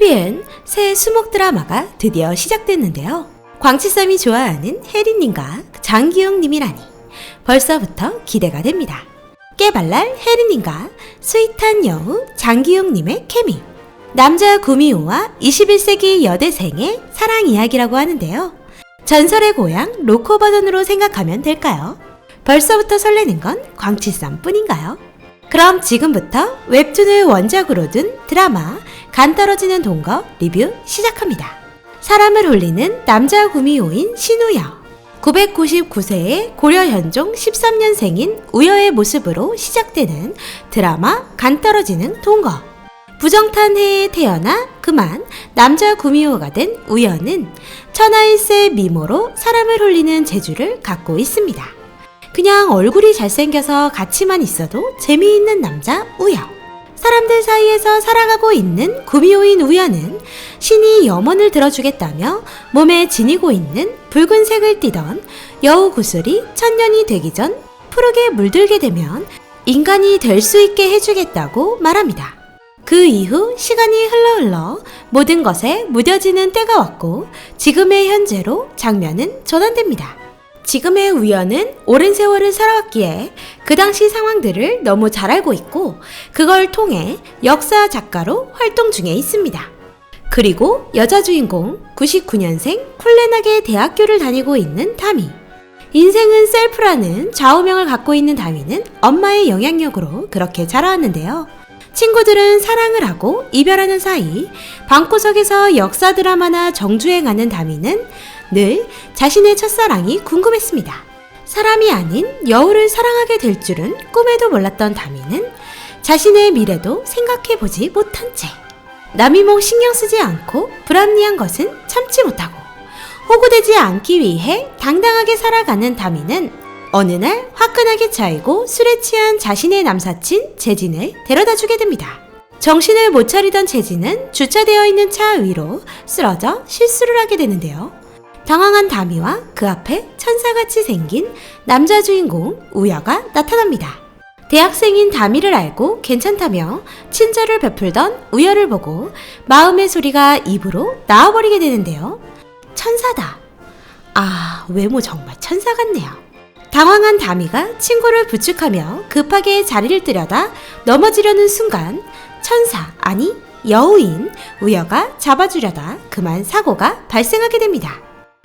TVN 새 수목 드라마가 드디어 시작됐는데요. 광치쌈이 좋아하는 혜린님과 장기용님이라니 벌써부터 기대가 됩니다. 깨발랄 혜린님과 스윗한 여우 장기용님의 케미 남자 구미호와 21세기 여대생의 사랑 이야기라고 하는데요. 전설의 고향 로코 버전으로 생각하면 될까요? 벌써부터 설레는 건 광치쌈 뿐인가요? 그럼 지금부터 웹툰을 원작으로 둔 드라마 간 떨어지는 동거 리뷰 시작합니다. 사람을 홀리는 남자 구미호인 신우여. 999세의 고려 현종 13년생인 우여의 모습으로 시작되는 드라마 간 떨어지는 동거. 부정탄 해에 태어나 그만 남자 구미호가 된 우여는 천하일세 미모로 사람을 홀리는 재주를 갖고 있습니다. 그냥 얼굴이 잘생겨서 같이만 있어도 재미있는 남자 우여. 사람들 사이에서 살아가고 있는 구미호인 우여는 신이 염원을 들어주겠다며 몸에 지니고 있는 붉은색을 띠던 여우 구슬이 천년이 되기 전 푸르게 물들게 되면 인간이 될 수 있게 해주겠다고 말합니다. 그 이후 시간이 흘러 흘러 모든 것에 무뎌지는 때가 왔고 지금의 현재로 장면은 전환됩니다. 지금의 우연은 오랜 세월을 살아왔기에 그 당시 상황들을 너무 잘 알고 있고 그걸 통해 역사 작가로 활동 중에 있습니다. 그리고 여자 주인공 99년생 쿨레나게 대학교를 다니고 있는 다미. 인생은 셀프라는 좌우명을 갖고 있는 다미는 엄마의 영향력으로 그렇게 자라왔는데요. 친구들은 사랑을 하고 이별하는 사이 방구석에서 역사 드라마나 정주행하는 다미는 늘 자신의 첫사랑이 궁금했습니다. 사람이 아닌 여우를 사랑하게 될 줄은 꿈에도 몰랐던 다미는 자신의 미래도 생각해 보지 못한 채 남이 뭐 신경 쓰지 않고 불합리한 것은 참지 못하고 호구되지 않기 위해 당당하게 살아가는 다미는 어느 날 화끈하게 차이고 술에 취한 자신의 남사친 재진을 데려다 주게 됩니다. 정신을 못 차리던 재진은 주차되어 있는 차 위로 쓰러져 실수를 하게 되는데요. 당황한 다미와 그 앞에 천사같이 생긴 남자 주인공 우여가 나타납니다. 대학생인 다미를 알고 괜찮다며 친절을 베풀던 우여를 보고 마음의 소리가 입으로 나와버리게 되는데요. 천사다. 아, 외모 정말 천사 같네요. 당황한 다미가 친구를 부축하며 급하게 자리를 뜨려다 넘어지려는 순간 천사, 아니 여우인 우여가 잡아주려다 그만 사고가 발생하게 됩니다.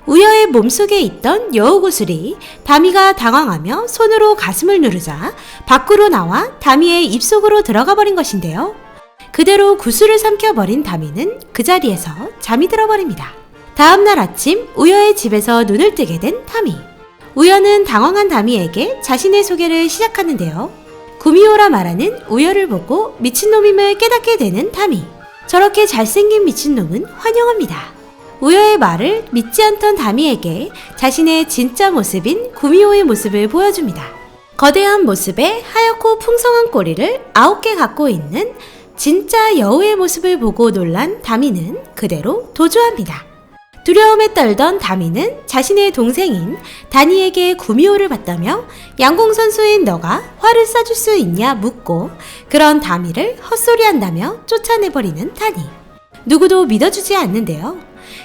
우여의 몸속에 있던 여우 구슬이 다미가 당황하며 손으로 가슴을 누르자 밖으로 나와 다미의 입속으로 들어가 버린 것인데요. 그대로 구슬을 삼켜버린 다미는 그 자리에서 잠이 들어버립니다. 다음날 아침 우여의 집에서 눈을 뜨게 된 다미. 우여는 당황한 다미에게 자신의 소개를 시작하는데요. 구미호라 말하는 우여를 보고 미친놈임을 깨닫게 되는 다미. 저렇게 잘생긴 미친놈은 환영합니다. 우여의 말을 믿지 않던 다미에게 자신의 진짜 모습인 구미호의 모습을 보여줍니다. 거대한 모습에 하얗고 풍성한 꼬리를 아홉 개 갖고 있는 진짜 여우의 모습을 보고 놀란 다미는 그대로 도주합니다. 두려움에 떨던 다미는 자신의 동생인 다니에게 구미호를 봤다며 양궁 선수인 너가 화를 쏴줄 수 있냐 묻고 그런 다미를 헛소리한다며 쫓아내버리는 다니. 누구도 믿어주지 않는데요.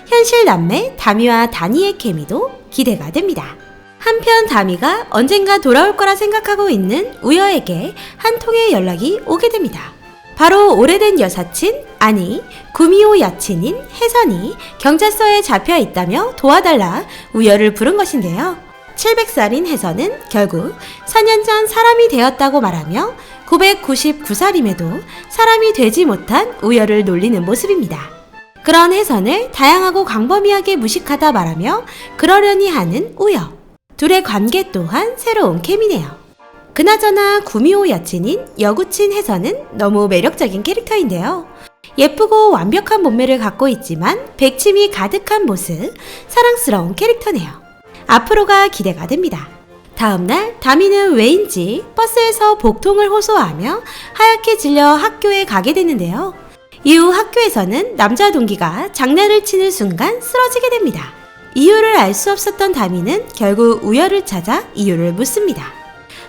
현실 남매 다미와 다니의 케미도 기대가 됩니다. 한편 다미가 언젠가 돌아올 거라 생각하고 있는 우여에게 한 통의 연락이 오게 됩니다. 바로 오래된 여사친, 아니, 구미호 여친인 혜선이 경찰서에 잡혀 있다며 도와달라 우여를 부른 것인데요. 700살인 혜선은 결국 4년 전 사람이 되었다고 말하며 999살임에도 사람이 되지 못한 우여를 놀리는 모습입니다. 그런 혜선을 다양하고 광범위하게 무식하다 말하며 그러려니 하는 우여. 둘의 관계 또한 새로운 케미네요. 그나저나 구미호 여친인 여구친 혜선은 너무 매력적인 캐릭터인데요. 예쁘고 완벽한 몸매를 갖고 있지만 백침이 가득한 모습, 사랑스러운 캐릭터네요. 앞으로가 기대가 됩니다. 다음날 다미는 왜인지 버스에서 복통을 호소하며 하얗게 질려 학교에 가게 되는데요. 이후 학교에서는 남자 동기가 장난을 치는 순간 쓰러지게 됩니다. 이유를 알 수 없었던 다미는 결국 우열을 찾아 이유를 묻습니다.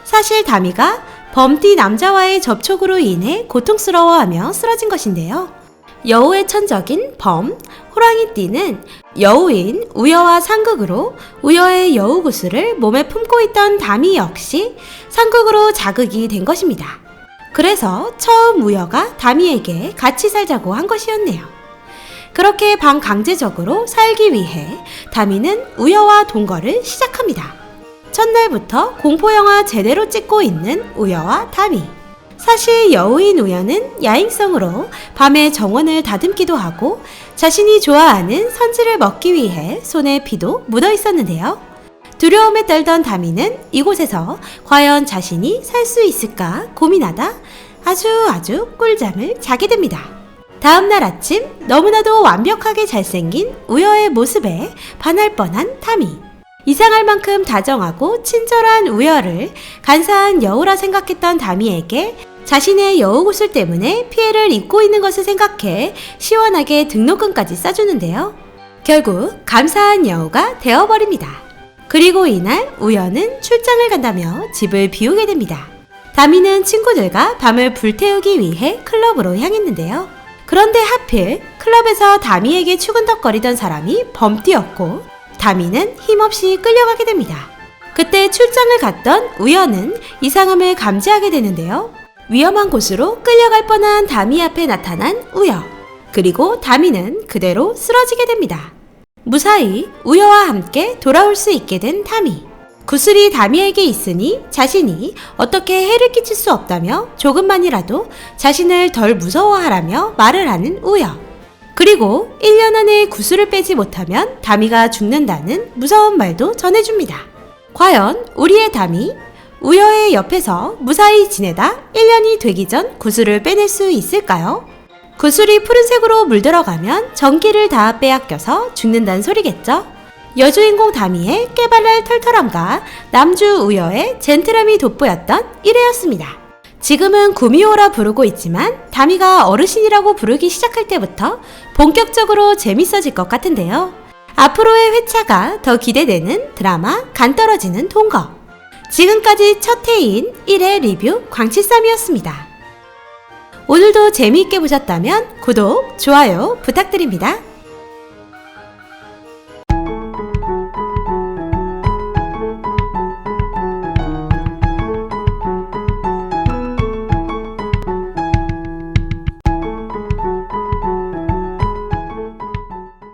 사실 다미가 범띠 남자와의 접촉으로 인해 고통스러워하며 쓰러진 것인데요. 여우의 천적인 범, 호랑이띠는 여우인 우여와 상극으로 우여의 여우 구슬을 몸에 품고 있던 담이 역시 상극으로 자극이 된 것입니다. 그래서 처음 우여가 담이에게 같이 살자고 한 것이었네요. 그렇게 반강제적으로 살기 위해 다미는 우여와 동거를 시작합니다. 첫날부터 공포영화 제대로 찍고 있는 우여와 다미. 사실 여우인 우여는 야행성으로 밤에 정원을 다듬기도 하고 자신이 좋아하는 선지를 먹기 위해 손에 피도 묻어 있었는데요. 두려움에 떨던 다미는 이곳에서 과연 자신이 살 수 있을까 고민하다 아주 아주 꿀잠을 자게 됩니다. 다음날 아침 너무나도 완벽하게 잘생긴 우여의 모습에 반할 뻔한 타미. 이상할 만큼 다정하고 친절한 우여를 간사한 여우라 생각했던 다미에게 자신의 여우 구슬 때문에 피해를 입고 있는 것을 생각해 시원하게 등록금까지 싸주는데요. 결국 감사한 여우가 되어버립니다. 그리고 이날 우여는 출장을 간다며 집을 비우게 됩니다. 다미는 친구들과 밤을 불태우기 위해 클럽으로 향했는데요. 그런데 하필 클럽에서 다미에게 추근덕거리던 사람이 범띠였고 다미는 힘없이 끌려가게 됩니다. 그때 출장을 갔던 우연은 이상함을 감지하게 되는데요. 위험한 곳으로 끌려갈 뻔한 다미 앞에 나타난 우여. 그리고 다미는 그대로 쓰러지게 됩니다. 무사히 우여와 함께 돌아올 수 있게 된 다미. 구슬이 다미에게 있으니 자신이 어떻게 해를 끼칠 수 없다며 조금만이라도 자신을 덜 무서워하라며 말을 하는 우여. 그리고 1년 안에 구슬을 빼지 못하면 다미가 죽는다는 무서운 말도 전해줍니다. 과연 우리의 다미, 우여의 옆에서 무사히 지내다 1년이 되기 전 구슬을 빼낼 수 있을까요? 구슬이 푸른색으로 물들어가면 전기를 다 빼앗겨서 죽는다는 소리겠죠? 여주인공 다미의 깨발랄 털털함과 남주 우여의 젠틀함이 돋보였던 1회였습니다. 지금은 구미호라 부르고 있지만 다미가 어르신이라고 부르기 시작할 때부터 본격적으로 재밌어질 것 같은데요. 앞으로의 회차가 더 기대되는 드라마 간 떨어지는 동거. 지금까지 첫 회인 1회 리뷰 광칠쌈이었습니다. 오늘도 재미있게 보셨다면 구독, 좋아요 부탁드립니다.